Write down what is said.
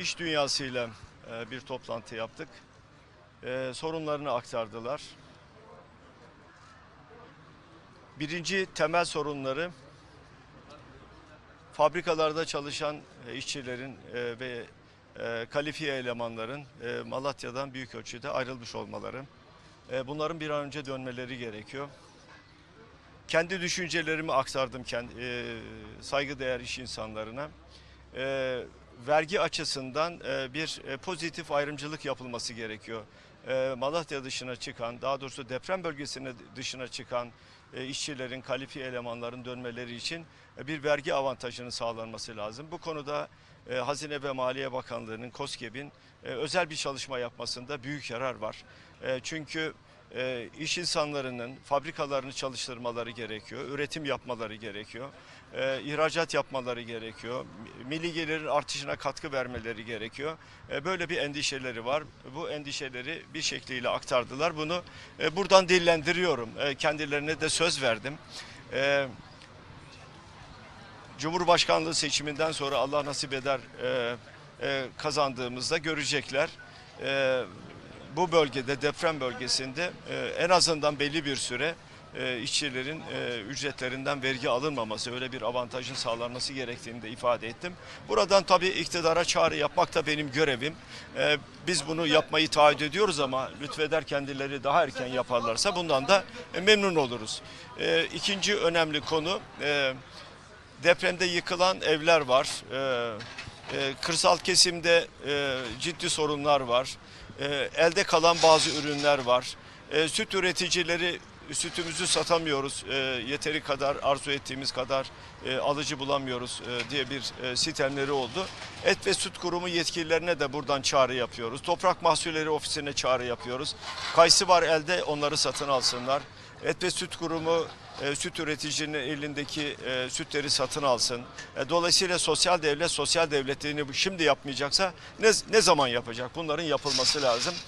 iş dünyasıyla e, bir toplantı yaptık. E, sorunlarını aktardılar. Birinci temel sorunları fabrikalarda çalışan e, işçilerin e, ve kalifiye elemanların Malatya'dan büyük ölçüde ayrılmış olmaları. Bunların bir an önce dönmeleri gerekiyor. Kendi düşüncelerimi aktardım kendi, saygıdeğer iş insanlarına. Vergi açısından e, bir e, pozitif ayrımcılık yapılması gerekiyor. E, Malatya dışına çıkan, daha doğrusu deprem bölgesine dışına çıkan işçilerin, kalifiye elemanların dönmeleri için bir vergi avantajının sağlanması lazım. Bu konuda Hazine ve Maliye Bakanlığı'nın, KOSGEB'in özel bir çalışma yapmasında büyük yarar var. Çünkü e, iş insanlarının fabrikalarını çalıştırmaları gerekiyor, üretim yapmaları gerekiyor, e, ihracat yapmaları gerekiyor, milli gelirin artışına katkı vermeleri gerekiyor. E, böyle bir endişeleri var. Bu endişeleri bir şekliyle aktardılar. Bunu e, buradan dillendiriyorum. E, kendilerine de söz verdim. E, Cumhurbaşkanlığı seçiminden sonra Allah nasip eder e, e, kazandığımızda görecekler. E, bu bölgede deprem bölgesinde e, en azından belli bir süre e, işçilerin e, ücretlerinden vergi alınmaması, öyle bir avantajın sağlanması gerektiğini de ifade ettim. Buradan tabii iktidara çağrı yapmak da benim görevim. E, biz bunu yapmayı taahhüt ediyoruz ama lütfeder kendileri daha erken yaparlarsa bundan da e, memnun oluruz. E, ikinci önemli konu e, depremde yıkılan evler var. E, e, kırsal kesimde e, ciddi sorunlar var. E, elde kalan bazı ürünler var. E, süt üreticileri sütümüzü satamıyoruz. E, yeteri kadar arzu ettiğimiz kadar e, alıcı bulamıyoruz e, diye bir e, sitemleri oldu. Et ve Süt Kurumu yetkililerine de buradan çağrı yapıyoruz. Toprak Mahsulleri Ofisi'ne çağrı yapıyoruz. Kayısı var elde onları satın alsınlar. Et ve Süt Kurumu e, süt üreticinin elindeki e, sütleri satın alsın. E, dolayısıyla sosyal devlet sosyal devletliğini şimdi yapmayacaksa ne, ne zaman yapacak? Bunların yapılması lazım.